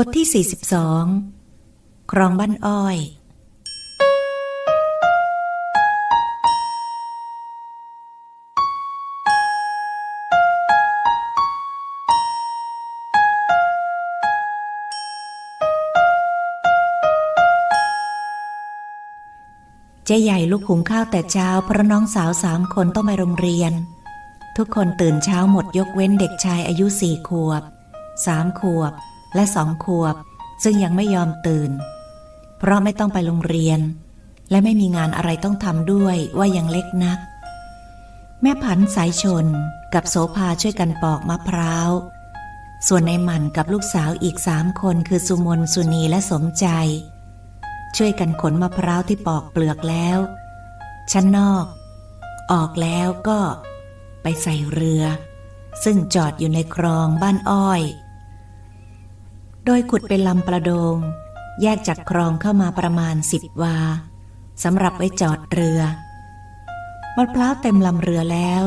บทที่ 42 ครองบ้านอ้อย เจ๊ใหญ่ลุกหุงข้าวแต่เช้าเพราะน้องสาวสามคนต้องไปโรงเรียน ทุกคนตื่นเช้าหมดยกเว้นเด็กชายอายุสี่ขวบสามขวบ และสองขวบ ซึ่งยังไม่ยอมตื่น เพราะไม่ต้องไปโรงเรียน และไม่มีงานอะไรต้องทำด้วยว่ายังเล็กนัก แม่ผันสายชนกับโสภาช่วยกันปอกมะพร้าว ส่วนในหมันกับลูกสาวอีกสามคนคือสุมนสุนีและสมใจ ช่วยกันขนมะพร้าวที่ปอกเปลือกแล้ว ชั้นนอก ออกแล้วก็ไปใส่เรือ ซึ่งจอดอยู่ในคลองบ้านอ้อย โดยขุดเป็นลำประโดง แยกจากคลองเข้ามาประมาณสิบวาสำหรับไว้จอดเรือ มะพร้าวเต็มลำเรือแล้ว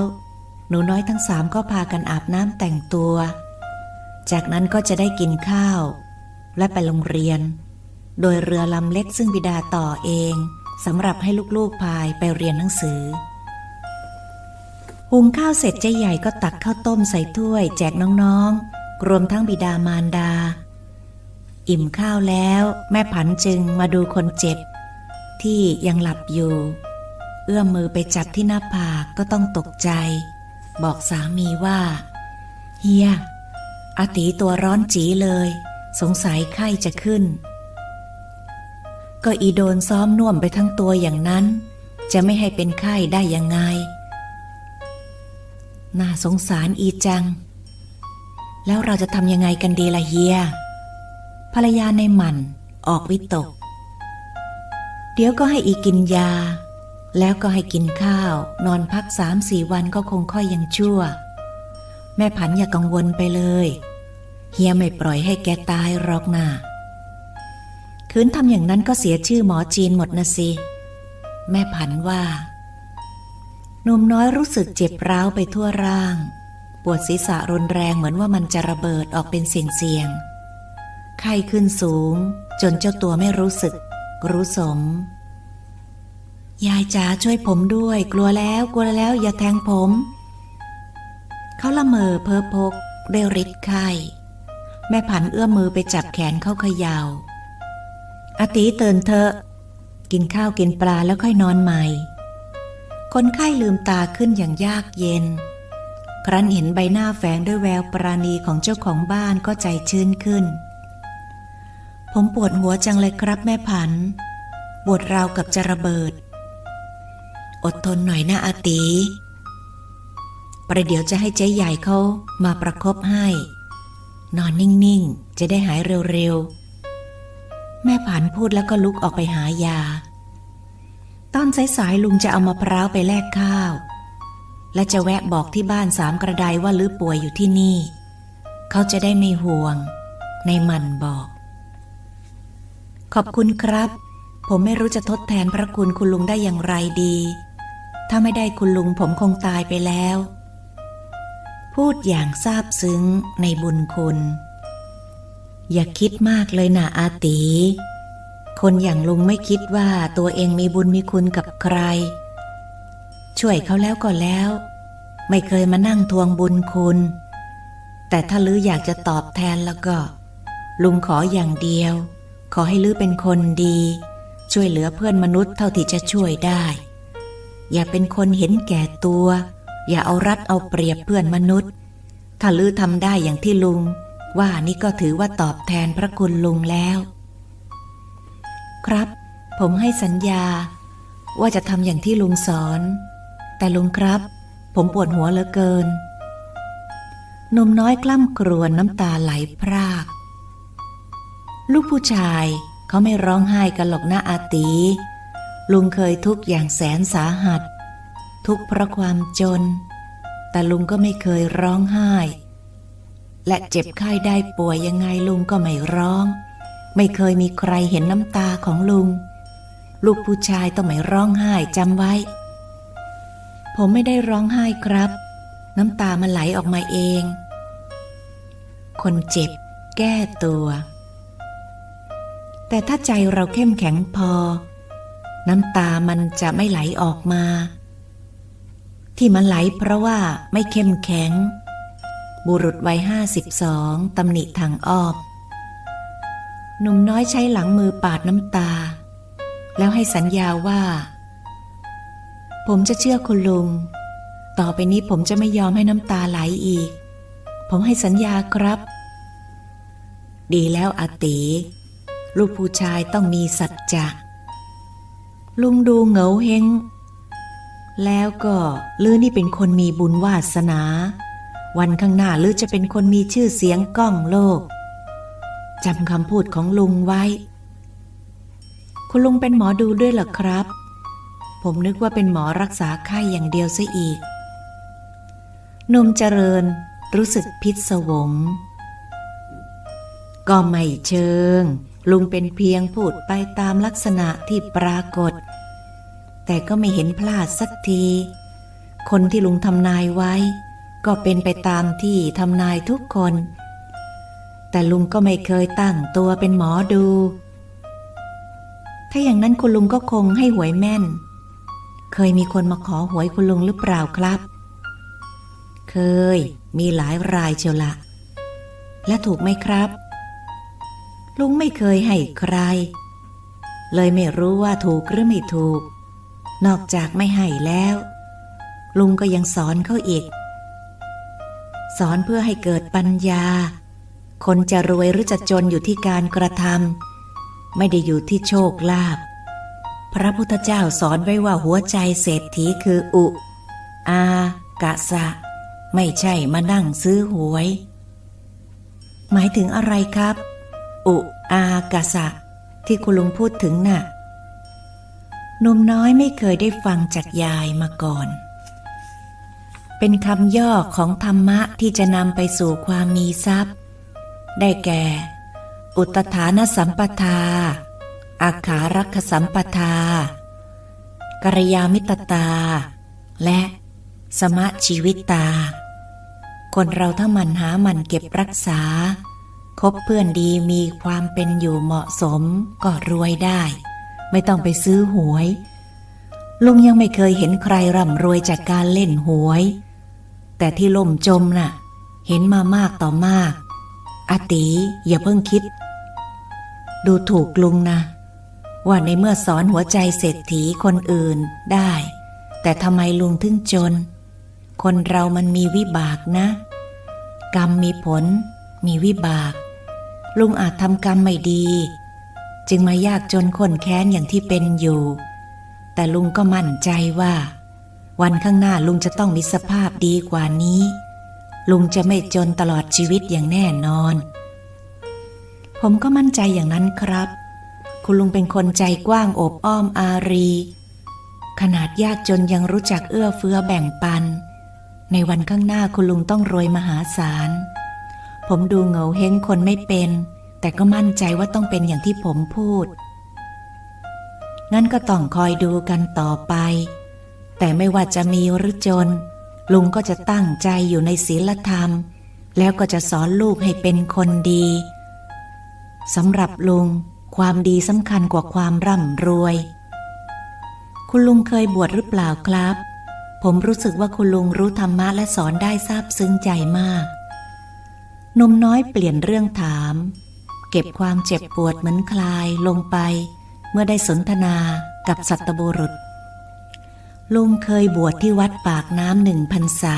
หนูน้อยทั้งสามก็พากันอาบน้ำแต่งตัว จากนั้นก็จะได้กินข้าว และไปโรงเรียน โดยเรือลำเล็กซึ่งบิดาต่อเองสำหรับให้ลูกๆพายไปเรียนหนังสือ หุงข้าวเสร็จเจ๊ใหญ่ก็ตักข้าวต้มใส่ถ้วย แจกน้องๆ รวมทั้งบิดามารดา อิ่มข้าวแล้ว แม่ผันจึงมาดูคนเจ็บ ที่ยังหลับอยู่ เอื้อมมือไปจับที่หน้าผากก็ต้องตกใจ บอกสามีว่า เฮียอาตีตัวร้อนจีเลย สงสัยไข้จะขึ้น ก็อีโดนซ้อมน่วมไปทั้งตัวอย่างนั้น จะไม่ให้เป็นไข้ได้ยังไง น่าสงสารอีจัง แล้วเราจะทำยังไงกันดีล่ะเฮีย ภรรยาในหมันออกวิตก เดี๋ยวก็ให้อีกินยา แล้วก็ให้กินข้าว นอนพักสามสี่วันก็คงค่อยยังชั่ว แม่ผันอย่ากังวลไปเลย เฮียไม่ปล่อยให้แกตายหรอกนะ่ะคืนทำอย่างนั้นก็เสียชื่อหมอจีนหมดนะสิ แม่ผันว่าหนุ่มน้อยรู้สึกเจ็บร้าวไปทั่วร่าง ปวดศีรษะรุนแรงเหมือนว่ามันจะระเบิดออกเป็นเสียงๆ ไข้ขึ้นสูง จนเจ้าตัวไม่รู้สึก รู้สม ยายจ๋าช่วยผมด้วย กลัวแล้วกลัวแล้วอย่าแทงผม เขาละเมอเพ้อพกได้ริดไข้ แม่ผันเอื้อมมือไปจับแขนเขาเขยา่าอาตีตื่นเถอะกินข้าวกินปลาแล้วค่อยนอนใหม่ คนไข้ลืมตาขึ้นอย่างยากเย็น ครั้นเห็นใบหน้าแฝงด้วยแววปราณีของเจ้าของบ้านก็ใจชื้นขึ้น ผมปวดหัวจังเลยครับแม่ผัน ปวดราวกับจะระเบิด อดทนหน่อยนะอาตี ประเดี๋ยวจะให้เจ๊ใหญ่เขามาประคบให้ นอนนิ่งๆ จะได้หายเร็วๆ แม่ผันพูดแล้วก็ลุกออกไปหายา ตอนสายๆลุงจะเอามะพร้าวไปแลกข้าว และจะแวะบอกที่บ้านสามกระไดว่าลือป่วยอยู่ที่นี่ เขาจะได้ไม่ห่วง ในมันบอก ขอบคุณครับ ผมไม่รู้จะทดแทนพระคุณคุณลุงได้อย่างไรดี ถ้าไม่ได้คุณลุงผมคงตายไปแล้ว พูดอย่างซาบซึ้งในบุญคุณ อย่าคิดมากเลยนะอาตี คนอย่างลุงไม่คิดว่าตัวเองมีบุญมีคุณกับใคร ช่วยเขาแล้วก็แล้ว ไม่เคยมานั่งทวงบุญคุณ แต่ถ้าลืออยากจะตอบแทนแล้วก็ ลุงขออย่างเดียว ขอให้ลือเป็นคนดี ช่วยเหลือเพื่อนมนุษย์เท่าที่จะช่วยได้ อย่าเป็นคนเห็นแก่ตัว อย่าเอารัดเอาเปรียบเพื่อนมนุษย์ ถ้าลือทำได้อย่างที่ลุง ว่านี่ก็ถือว่าตอบแทนพระคุณลุงแล้ว ครับ ผมให้สัญญา ว่าจะทำอย่างที่ลุงสอน แต่ลุงครับ ผมปวดหัวเหลือเกินหนุ่มน้อยกล้ำกรวนน้ำตาไหลพราก ลูกผู้ชายเขาไม่ร้องไห้กันหรอกนะอาตี ลุงเคยทุกข์อย่างแสนสาหัส ทุกข์เพราะความจน แต่ลุงก็ไม่เคยร้องไห้ และเจ็บไข้ได้ป่วยยังไงลุงก็ไม่ร้อง ไม่เคยมีใครเห็นน้ำตาของลุง ลูกผู้ชายต้องไม่ร้องไห้จำไว้ ผมไม่ได้ร้องไห้ครับ น้ำตามันไหลออกมาเอง คนเจ็บแก้ตัว แต่ถ้าใจเราเข้มแข็งพอ น้ำตามันจะไม่ไหลออกมา ที่มันไหลเพราะว่าไม่เข้มแข็ง บุรุษวัยห้าสิบสองตำหนิทางอ้อมหนุ่มน้อยใช้หลังมือปาดน้ำตา แล้วให้สัญญาว่า ผมจะเชื่อคุณลุง ต่อไปนี้ผมจะไม่ยอมให้น้ำตาไหลอีก ผมให้สัญญาครับ ดีแล้วอาติ ลูกผู้ชายต้องมีสัจจะ ลุงดูเหงาเฮง แล้วก็ลือนี่เป็นคนมีบุญวาสนา วันข้างหน้าลือจะเป็นคนมีชื่อเสียงก้องโลกจำคำพูดของลุงไว้ คุณลุงเป็นหมอดูด้วยเหรอครับ ผมนึกว่าเป็นหมอรักษาไข้อย่างเดียวซะอีกนมเจริญรู้สึกพิศวง ก็ไม่เชิง ลุงเป็นเพียงพูดไปตามลักษณะที่ปรากฏ แต่ก็ไม่เห็นพลาดสักที คนที่ลุงทำนายไว้ ก็เป็นไปตามที่ทำนายทุกคน แต่ลุงก็ไม่เคยตั้งตัวเป็นหมอดู ถ้าอย่างนั้นคุณลุงก็คงให้หวยแม่น เคยมีคนมาขอหวยคุณลุงหรือเปล่าครับ เคย มีหลายรายเชียวละและถูกไหมครับ ลุงไม่เคยให้ใคร เลยไม่รู้ว่าถูกหรือไม่ถูก นอกจากไม่ให้แล้ว ลุงก็ยังสอนเขาอีก สอนเพื่อให้เกิดปัญญา คนจะรวยหรือจะจนอยู่ที่การกระทำไม่ได้อยู่ที่โชคลาภพระพุทธเจ้าสอนไว้ว่าหัวใจเศรษฐีคืออุ อากะสะ ไม่ใช่มานั่งซื้อหวย หมายถึงอะไรครับ อุอากะสะ ที่คุณลุงพูดถึงน่ะหนุ่มน้อยไม่เคยได้ฟังจากยายมาก่อน เป็นคำย่อของธรรมะที่จะนำไปสู่ความมีทรัพย์ ได้แก่ อุตฐานสัมปทา อาขารักสัมปทากัลยามิตตา และสมะชีวิตตา คนเราถ้ามันหามันเก็บรักษา คบเพื่อนดีมีความเป็นอยู่เหมาะสมก็รวยได้ ไม่ต้องไปซื้อหวย ลุงยังไม่เคยเห็นใครร่ำรวยจากการเล่นหวย แต่ที่ล่มจมน่ะ เห็นมามากต่อมากอาติอย่าเพิ่งคิด ดูถูกลุงนะ ว่าในเมื่อสอนหัวใจเศรษฐีคนอื่นได้ แต่ทำไมลุงถึงจน คนเรามันมีวิบากนะ กรรมมีผล มีวิบาก ลุงอาจทำกรรมไม่ดี จึงมายากจนคนแค้นอย่างที่เป็นอยู่ แต่ลุงก็มั่นใจว่า วันข้างหน้าลุงจะต้องมีสภาพดีกว่านี้ ลุงจะไม่จนตลอดชีวิตอย่างแน่นอน ผมก็มั่นใจอย่างนั้นครับ คุณลุงเป็นคนใจกว้างอบอ้อมอารี ขนาดยากจนยังรู้จักเอื้อเฟื้อแบ่งปัน ในวันข้างหน้าคุณลุงต้องรวยมหาศาล ผมดูเหงาเฮงคนไม่เป็น แต่ก็มั่นใจว่าต้องเป็นอย่างที่ผมพูด งั้นก็ต้องคอยดูกันต่อไป แต่ไม่ว่าจะมีหรือจน ลุงก็จะตั้งใจอยู่ในศีลธรรม แล้วก็จะสอนลูกให้เป็นคนดีสำหรับลุงความดีสำคัญกว่าความร่ำรวย คุณลุงเคยบวชหรือเปล่าครับ ผมรู้สึกว่าคุณลุงรู้ธรรมะและสอนได้ซาบซึ้งใจมาก หนมน้อยเปลี่ยนเรื่องถาม เก็บความเจ็บปวดเหมือนคลายลงไป เมื่อได้สนทนากับสัตบุรุษ ลุงเคยบวชที่วัดปากน้ำหนึ่งพรรษา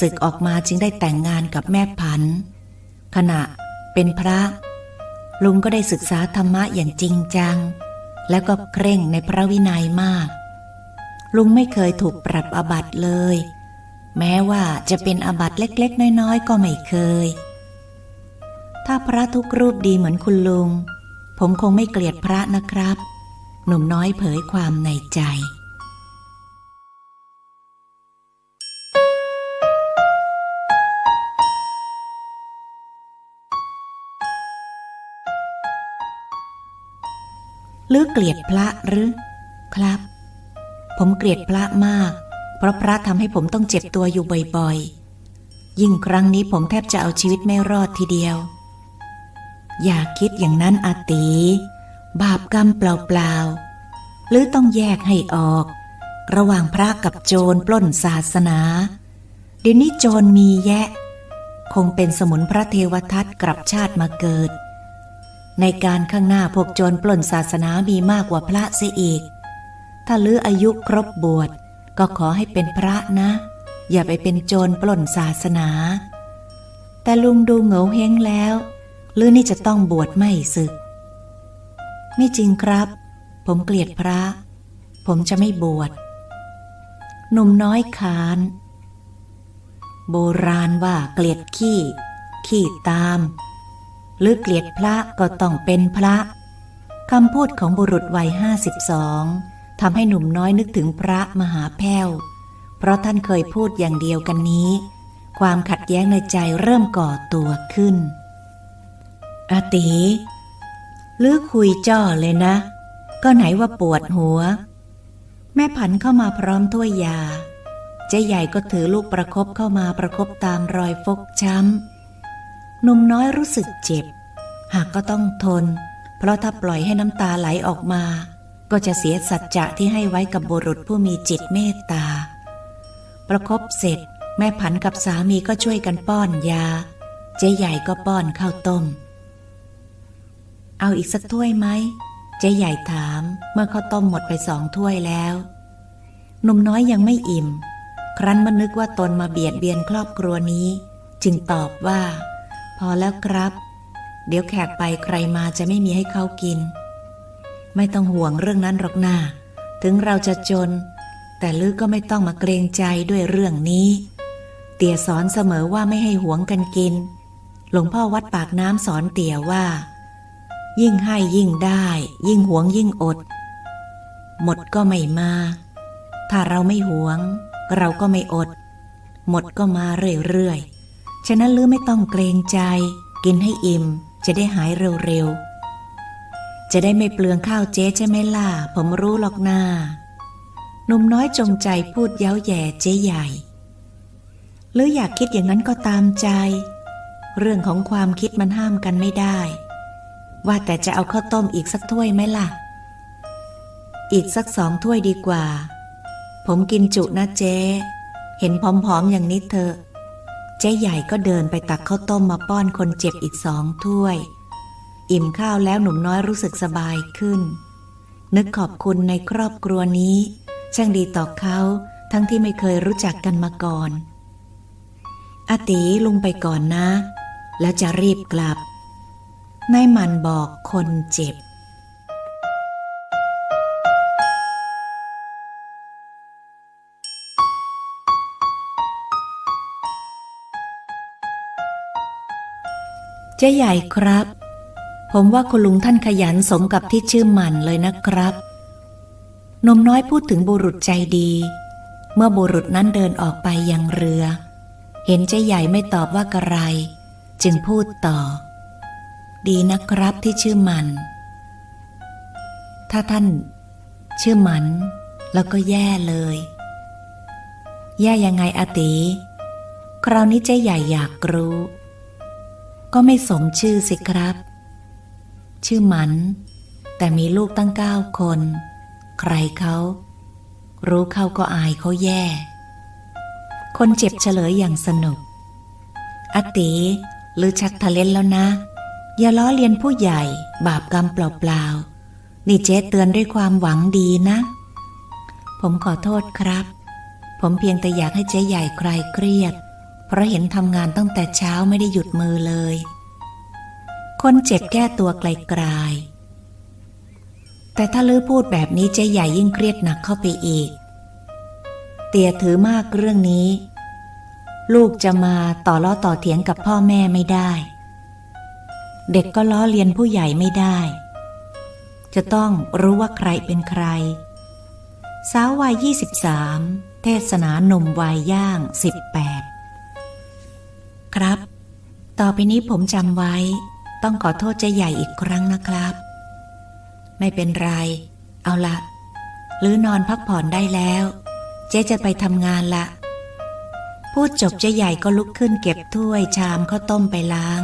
ศึกออกมาจึงได้แต่งงานกับแม่พัน ขณะเป็นพระ ลุงก็ได้ศึกษาธรรมะอย่างจริงจัง แล้วก็เคร่งในพระวินัยมาก ลุงไม่เคยถูกปรับอบัตเลย แม้ว่าจะเป็นอาบัตเล็กๆ น้อยๆ ก็ไม่เคย ถ้าพระทุกรูปดีเหมือนคุณลุง ผมคงไม่เกลียดพระนะครับ หนุ่มน้อยเผยความในใจหรือเกลียดพระหรือ ครับ ผมเกลียดพระมาก เพราะพระทำให้ผมต้องเจ็บตัวอยู่บ่อยๆ ยิ่งครั้งนี้ผมแทบจะเอาชีวิตไม่รอดทีเดียว อย่าคิดอย่างนั้นอาตี บาปกรรมเปล่าๆ หรือต้องแยกให้ออก ระหว่างพระกับโจรปล้นศาสนา เดี๋ยวนี้โจรมีแยะ คงเป็นสมุนพระเทวทัตกลับชาติมาเกิด ในการข้างหน้าพวกโจรปล้นศาสนามีมากกว่าพระเสียอีก ถ้าลืออายุครบบวช ก็ขอให้เป็นพระนะ อย่าไปเป็นโจรปล้นศาสนา แต่ลุงดูเหงาเฮงแล้วลือนี่จะต้องบวชไม่ศึก ไม่จริงครับ ผมเกลียดพระ ผมจะไม่บวชหนุ่มน้อยขาน โบราณว่าเกลียดขี้ ขี้ตาม หรือเกลียดพระก็ต้องเป็นพระคำพูดของบุรุษวัยห้าสิบสอง ทำให้หนุ่มน้อยนึกถึงพระมหาแพ้ว เพราะท่านเคยพูดอย่างเดียวกันนี้ ความขัดแย้งในใจเริ่มก่อตัวขึ้น อาตีหรือคุยจ้อเลยนะ ก็ไหนว่าปวดหัว แม่ผันเข้ามาพร้อมถ้วยยา เจ๊ใหญ่ก็ถือลูกประคบเข้ามาประคบตามรอยฟกช้ำหนุ่มน้อยรู้สึกเจ็บ หากก็ต้องทน เพราะถ้าปล่อยให้น้ำตาไหลออกมา ก็จะเสียสัจจะที่ให้ไว้กับบุรุษผู้มีจิตเมตตา ประคบเสร็จ แม่ผันกับสามีก็ช่วยกันป้อนยา เจ๊ใหญ่ก็ป้อนข้าวต้ม เอาอีกสักถ้วยไหม เจ๊ใหญ่ถามเมื่อข้าวต้มหมดไปสองถ้วยแล้ว หนุ่มน้อยยังไม่อิ่ม ครั้นมานึกว่าตนมาเบียดเบียนครอบครัวนี้ จึงตอบว่า พอแล้วครับ เดี๋ยวแขกไปใครมาจะไม่มีให้เขากิน ไม่ต้องห่วงเรื่องนั้นหรอกนาถึงเราจะจน แต่ลือก็ไม่ต้องมาเกรงใจด้วยเรื่องนี้ เตี่ยสอนเสมอว่าไม่ให้หวงกันกิน หลวงพ่อวัดปากน้ำสอนเตี่ยว่า ยิ่งให้ยิ่งได้ ยิ่งหวงยิ่งอด หมดก็ไม่มา ถ้าเราไม่หวง เราก็ไม่อด หมดก็มาเรื่อยๆ ฉะนั้นลือไม่ต้องเกรงใจ กินให้อิ่มจะได้หายเร็วๆ จะได้ไม่เปลืองข้าวเจ๊ใช่ไหมล่ะ ผมรู้หรอกนาหนุ่มน้อยจงใจพูดเย้าแย่เจ๊ใหญ่ หรืออยากคิดอย่างนั้นก็ตามใจ เรื่องของความคิดมันห้ามกันไม่ได้ ว่าแต่จะเอาข้าวต้มอีกสักถ้วยไหมล่ะ อีกสักสองถ้วยดีกว่า ผมกินจุนะเจ๊ เห็นผอมๆอย่างนี้เถอะเจ๊ใหญ่ก็เดินไปตักข้าวต้มมาป้อนคนเจ็บอีกสองถ้วย อิ่มข้าวแล้วหนุ่มน้อยรู้สึกสบายขึ้น นึกขอบคุณในครอบครัวนี้ ช่างดีต่อเขาทั้งที่ไม่เคยรู้จักกันมาก่อนอาตีลุงไปก่อนนะ แล้วจะรีบกลับนายมันบอกคนเจ็บ เจ๊ใหญ่ครับ ผมว่าคุณลุงท่านขยันสมกับที่ชื่อหมันเลยนะครับ นมน้อยพูดถึงบุรุษใจดี เมื่อบุรุษนั้นเดินออกไปยังเรือ เห็นเจ๊ใหญ่ไม่ตอบว่ากระไร จึงพูดต่อ ดีนะครับที่ชื่อมัน ถ้าท่าน ชื่อมัน แล้วก็แย่เลย แย่ยังไงอาติ คราวนี้เจ๊ใหญ่อยากรู้ ก็ไม่สมชื่อสิครับ ชื่อมัน แต่มีลูกตั้งเก้าคน ใครเขารู้เขาก็อายเขาแย่ คนเจ็บเฉลยอย่างสนุก อติหรือชักทะเลนแล้วนะ อย่าล้อเลียนผู้ใหญ่บาปกรรมเปล่าๆ นี่เจ๊เตือนด้วยความหวังดีนะ ผมขอโทษครับ ผมเพียงแต่อยากให้เจ๊ใหญ่ใคลายเครียด เพราะเห็นทำงานตั้งแต่เช้าไม่ได้หยุดมือเลย คนเจ็บแก้ตัวไกลๆ แต่ถ้าลือพูดแบบนี้เจ๊ใหญ่ยิ่งเครียดหนักเข้าไปอีก เตียถือมากเรื่องนี้ ลูกจะมาต่อล้อต่อเถียงกับพ่อแม่ไม่ได้ เด็กก็ล้อเลียนผู้ใหญ่ไม่ได้ จะต้องรู้ว่าใครเป็นใคร สาววัย 23 เทศนาหนุ่มวัยย่าง 18 ครับ ต่อไปนี้ผมจำไว้ ต้องขอโทษเจ๊ใหญ่อีกครั้งนะครับ ไม่เป็นไร เอาละหรือนอนพักผ่อนได้แล้ว เจ๊จะไปทำงานละ พูดจบเจ๊ใหญ่ก็ลุกขึ้นเก็บถ้วยชามข้าวต้มไปล้าง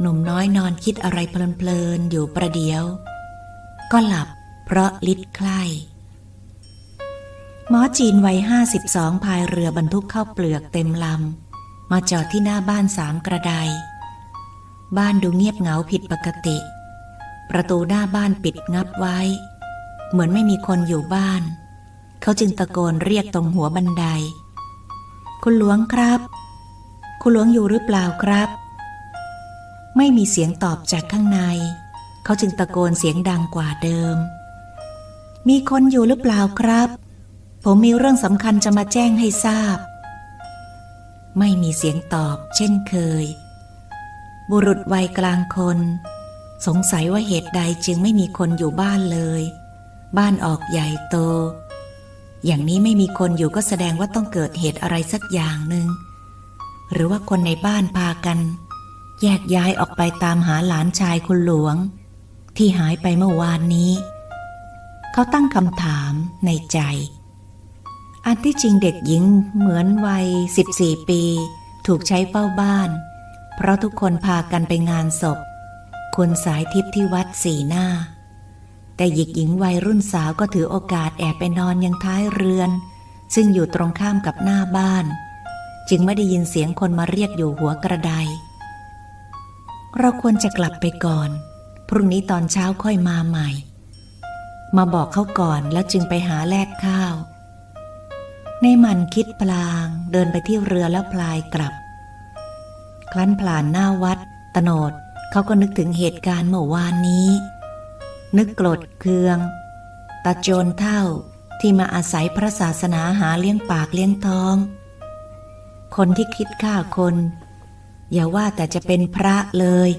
หนุ่มน้อยนอนคิดอะไรเพลินๆอยู่ประเดี๋ยว ก็หลับเพราะลิดใคล้หมอจีนวัยห้าสิบสองพายเรือบรรทุกข้าวเปลือกเต็มลำ มาจอดที่หน้าบ้านสามกระได บ้านดูเงียบเหงาผิดปกติ ประตูหน้าบ้านปิดงับไว้ เหมือนไม่มีคนอยู่บ้าน เขาจึงตะโกนเรียกตรงหัวบันได คุณหลวงครับ คุณหลวงอยู่หรือเปล่าครับ ไม่มีเสียงตอบจากข้างใน เขาจึงตะโกนเสียงดังกว่าเดิม มีคนอยู่หรือเปล่าครับ ผมมีเรื่องสำคัญจะมาแจ้งให้ทราบ ไม่มีเสียงตอบ เช่นเคย บุรุษวัยกลางคน สงสัยว่าเหตุใดจึงไม่มีคนอยู่บ้านเลย บ้านออกใหญ่โต อย่างนี้ไม่มีคนอยู่ก็แสดงว่าต้องเกิดเหตุอะไรสักอย่างหนึ่งหรือว่าคนในบ้านพากัน แยกย้ายออกไปตามหาหลานชายคุณหลวง ที่หายไปเมื่อวานนี้ เขาตั้งคำถามในใจ อันที่จริงเด็กหญิงเหมือนวัย 14 ปี ถูกใช้เฝ้าบ้าน เพราะทุกคนพากันไปงานศพ คุณสายทิพย์ที่วัดสีหน้า แต่หญิงหญิงวัยรุ่นสาวก็ถือโอกาสแอบไปนอนยังท้ายเรือน ซึ่งอยู่ตรงข้ามกับหน้าบ้าน จึงไม่ได้ยินเสียงคนมาเรียกอยู่หัวกระไดเราควรจะกลับไปก่อน พรุ่งนี้ตอนเช้าค่อยมาใหม่ มาบอกเขาก่อนแล้วจึงไปหาแลกข้าว ในมันคิดพลางเดินไปที่เรือแล้วพลายกลับ คลั้นผ่านหน้าวัดตโนดเขาก็นึกถึงเหตุการณ์เมื่อวานนี้ นึกโกรธเคืองตาโจรเท่าที่มาอาศัยพระศาสนาหาเลี้ยงปากเลี้ยงท้อง คนที่คิดฆ่าคน อย่าว่าแต่จะเป็นพระเลย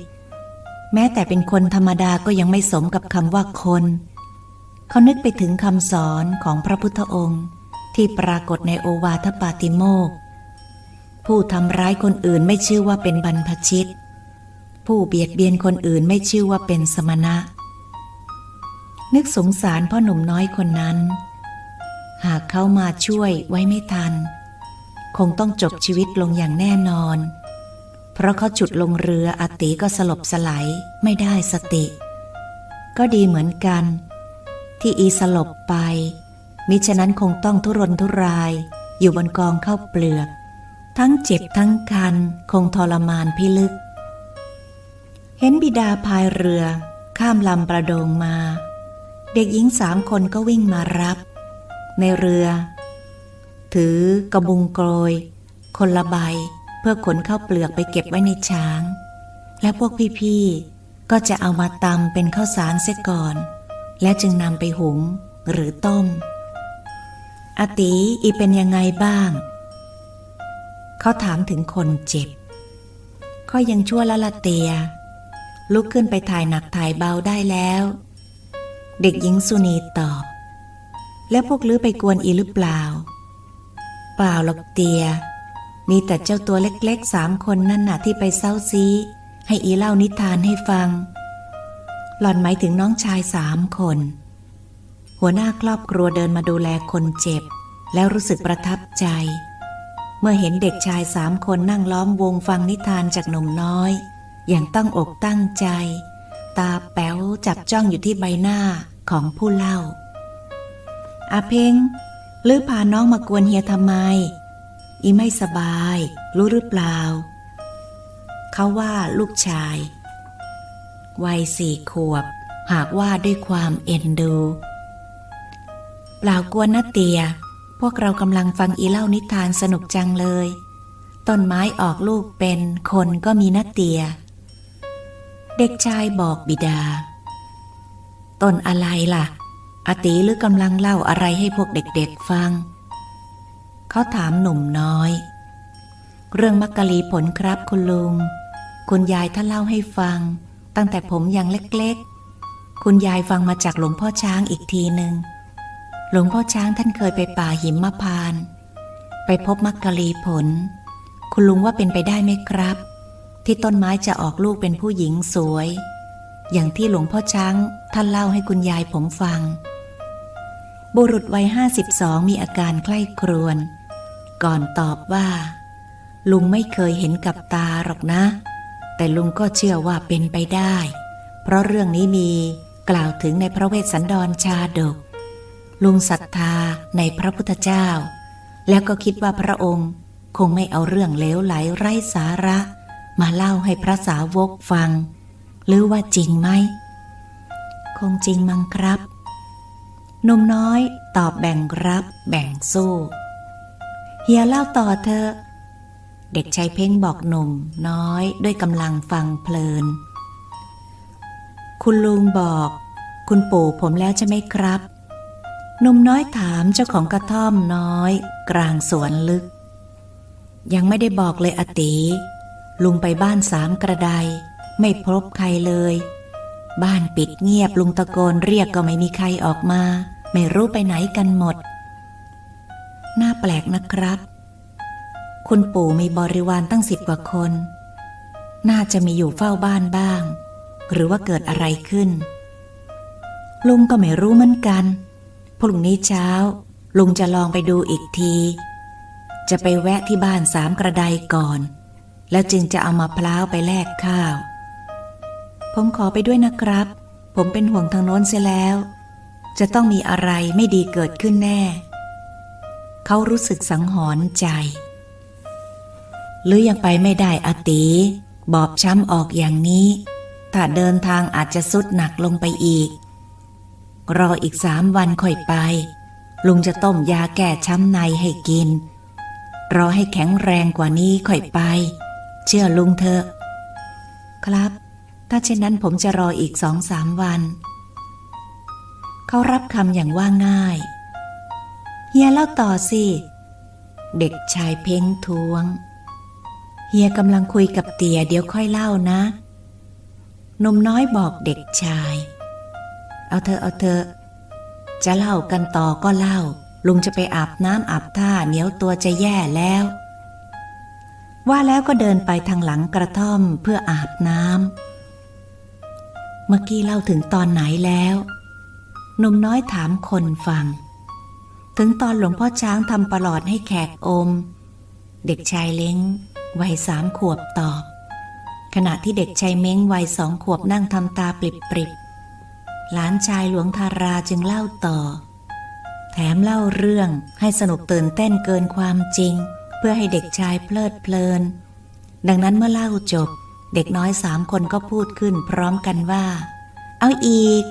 แม้แต่เป็นคนธรรมดาก็ยังไม่สมกับคำว่าคน เขานึกไปถึงคำสอนของพระพุทธองค์ ที่ปรากฏในโอวาทปาติโมก ผู้ทำร้ายคนอื่นไม่ชื่อว่าเป็นบรรพชิต ผู้เบียดเบียนคนอื่นไม่ชื่อว่าเป็นสมณะ นึกสงสารพ่อหนุ่มน้อยคนนั้น หากเขามาช่วยไว้ไม่ทัน คงต้องจบชีวิตลงอย่างแน่นอน เพราะเขาจุดลงเรืออาติก็สลบสลายไม่ได้สติ ก็ดีเหมือนกัน ที่อีสลบไป มิฉะนั้นคงต้องทุรนทุรายอยู่บนกองข้าวเปลือก ทั้งเจ็บทั้งคันคงทรมานพิลึก เห็นบิดาพายเรือ ข้ามลำประโดงมา เด็กหญิงสามคนก็วิ่งมารับ ในเรือ ถือกระบุงโกรย คนละใบ เพื่อขนข้าวเปลือกไปเก็บไว้ในช้าง และพวกพี่ๆ ก็จะเอามาตำเป็นข้าวสารเสียก่อน และจึงนำไปหุงหรือต้ม อตีอีเป็นยังไงบ้าง เขาถามถึงคนเจ็บ ก็ยังชั่วละละเตีย ลุกขึ้นไปถ่ายหนักถ่ายเบาได้แล้ว เด็กหญิงสุนีตอบ แล้วพวกลือไปกวนอีหรือเปล่า เปล่าหรอกเตีย มีแต่เจ้าตัวเล็กๆสามคนนั่นน่ะที่ไปเศร้าซีให้อีเล่านิทานให้ฟัง หล่อนหมายถึงน้องชายสามคน หัวหน้าครอบครัวเดินมาดูแลคนเจ็บ แล้วรู้สึกประทับใจ เมื่อเห็นเด็กชายสามคนนั่งล้อมวงฟังนิทานจากหนุ่มน้อย อย่างตั้งอกตั้งใจ ตาแป๋วจับจ้องอยู่ที่ใบหน้าของผู้เล่า อาเพ่งหรือพาน้องมากวนเฮียทำไม อีไม่สบาย รู้หรือเปล่า เขาว่าลูกชาย วัยสี่ขวบ หากว่าด้วยความเอ็นดู เปล่ากวนนะเตีย วกเรากำลังฟังอีเล่านิทานสนุกจังเลย ต้นไม้ออกลูกเป็นคนก็มีนะเตีย เด็กชายบอกบิดา ต้นอะไรล่ะ อตีหรือกำลังเล่าอะไรให้พวกเด็กๆฟัง เขาถามหนุ่มน้อย เรื่องมักกะลีผลครับคุณลุง คุณยายท่านเล่าให้ฟัง ตั้งแต่ผมยังเล็กๆ คุณยายฟังมาจากหลวงพ่อช้างอีกทีหนึ่ง หลวงพ่อช้างท่านเคยไปป่าหิมพานต์ไปพบมักกะลีผล คุณลุงว่าเป็นไปได้ไหมครับ ที่ต้นไม้จะออกลูกเป็นผู้หญิงสวย อย่างที่หลวงพ่อช้างท่านเล่าให้คุณยายผมฟัง บุรุษวัยห้าสิบสองมีอาการใคร่ครวญก่อนตอบว่า ลุงไม่เคยเห็นกับตาหรอกนะ แต่ลุงก็เชื่อว่าเป็นไปได้ เพราะเรื่องนี้มีกล่าวถึงในพระเวสสันดรชาดก ลุงศรัทธาในพระพุทธเจ้า แล้วก็คิดว่าพระองค์คงไม่เอาเรื่องเลวไหลไร้สาระ มาเล่าให้พระสาวกฟัง หรือว่าจริงไหม คงจริงมั้งครับหนุ่มน้อยตอบแบ่งรับแบ่งสู้เฮียเล่าต่อเธอ เด็กชายเพ่งบอกหนุ่มน้อยด้วยกำลังฟังเพลิน คุณลุงบอก คุณปู่ผมแล้วใช่ไหมครับ หนุ่มน้อยถามเจ้าของกระท่อมน้อย กลางสวนลึก ยังไม่ได้บอกเลยอติลุงไปบ้านสามกระไดไม่พบใครเลย บ้านปิดเงียบลุงตะโกนเรียกก็ไม่มีใครออกมา ไม่รู้ไปไหนกันหมด น่าแปลกนะครับ คุณปู่มีบริวารตั้งสิบกว่าคน น่าจะมีอยู่เฝ้าบ้านบ้าง หรือว่าเกิดอะไรขึ้น ลุงก็ไม่รู้เหมือนกัน พรุ่งนี้เช้า ลุงจะลองไปดูอีกที จะไปแวะที่บ้านสามกระไดก่อน แล้วจึงจะเอามาพร้าวไปแลกข้าว ผมขอไปด้วยนะครับ ผมเป็นห่วงทางโน้นเสียแล้ว จะต้องมีอะไรไม่ดีเกิดขึ้นแน่ เขารู้สึกสังหรณ์ใจ หรือยังไปไม่ได้อติบอบช้ำออกอย่างนี้ ถ้าเดินทางอาจจะสุดหนักลงไปอีก รออีกสามวันค่อยไป ลุงจะต้มยาแก้ช้ำในให้กิน รอให้แข็งแรงกว่านี้ค่อยไป เชื่อลุงเถอะ ครับ ถ้าเช่นนั้นผมจะรออีกสองสามวัน เขารับคำอย่างว่าง่าย เฮียเล่าต่อสิ เด็กชายเพ้งทวง เฮียกำลังคุยกับเตี่ยเดี๋ยวค่อยเล่านะนมน้อยบอกเด็กชาย เอาเธอเอาเธอ จะเล่ากันต่อก็เล่า ลุงจะไปอาบน้ำอาบท่าเหนียวตัวจะแย่แล้ว ว่าแล้วก็เดินไปทางหลังกระท่อมเพื่ออาบน้ำเมื่อกี้เล่าถึงตอนไหนแล้วหนุ่มน้อยถามคนฟัง ถึงตอนหลวงพ่อช้างทำประหลอดให้แขกอม เด็กชายเล้งวัยสามขวบตอบ ขณะที่เด็กชายเม้งวัยสองขวบนั่งทำตาปริบ หลานชายหลวงทาราจึงเล่าต่อ แถมเล่าเรื่องให้สนุกตื่นเต้นเกินความจริง เพื่อให้เด็กชายเพลิดเพลิน ดังนั้นเมื่อเล่าจบ เด็กน้อยสามคนก็พูดขึ้นพร้อมกันว่า เอาอีก